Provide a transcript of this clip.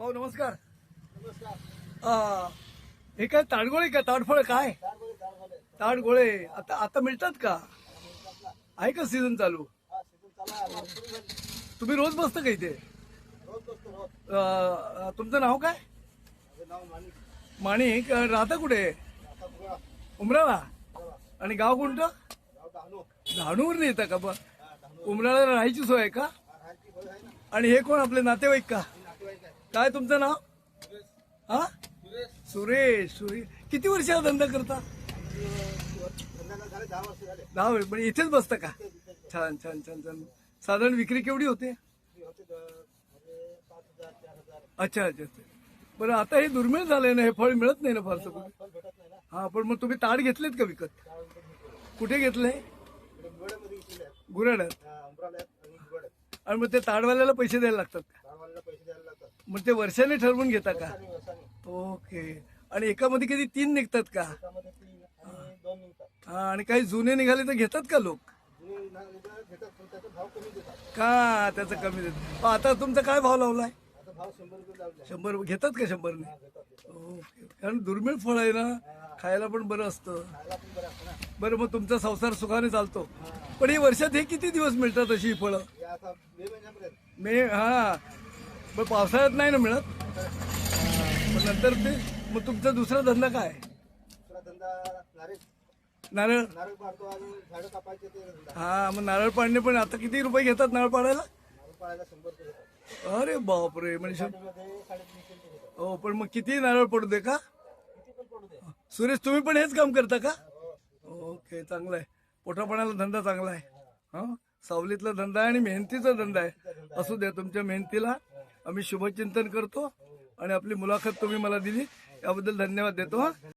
भाऊ नमस्कार. हे काय ताडगोळे का? ताडफळ काय? ताडगोळे आता आता मिळतात का? आहे का सीझन चालू? तुम्ही रोज बसता का इथे? तुमचं नाव काय? माणिक. राहता कुठे? उमराळा? आणि गाव कोणतं? डहाणूवर येतं का? बा उमराळा राहायची सोय आहे का? आणि हे कोण? आपले नातेवाईक का? काय तुमचं नाव? हा? सुरेश सुरेश. किती वर्ष हा धंदा करता? दहा वेळ पण इथेच बसता का? छान छान छान छान. साधारण विक्री केवढी होते? अच्छा अच्छा अच्छा. बरं आता हे दुर्मिळ झालंय ना हे फळ मिळत नाही ना फारसं कुठे? हा पण मग तुम्ही ताड घेतलेत का विकत? कुठे घेतलंय? गुराड्यात आणि मग ते ताडवाल्याला पैसे द्यायला लागतात का? मग ते वर्षाने ठरवून घेता का? ओके. आणि एकामध्ये कधी तीन निघतात का? हा आणि काही जुने निघाले तर घेतात का लोक? का? त्याचा कमी देत आता तुमचा काय भाव लावलाय? शंभर घेतात का शंभरने? ओके. कारण दुर्मिळ फळ आहे ना खायला पण बरं असतं. बरं मग तुमचा संसार सुखाने चालतो. पण हे वर्षात हे किती दिवस मिळतात अशी फळं? मे हा. पण पावसाळ्यात नाही ना मिळत? पण नंतर ते मग तुमचा दुसरा धंदा काय? नारळ. हा मग नारळ पाडणे पण आता किती रुपये घेतात नारळ पाडायला? अरे बापरे म्हणजे हो पण मग किती नारळ पडू दे का? सुरेश तुम्ही पण हेच काम करता का? ओके चांगलं आहे. पोटापाण्याला धंदा चांगला आहे. हा? सावलीतला धंदा आहे आणि मेहनतीचा धंदा आहे. असू द्या तुमच्या मेहनतीला आम्ही शुभचिंतन करतो आणि आपली मुलाखत तुम्ही मला दिली. याबद्दल धन्यवाद देतो हा.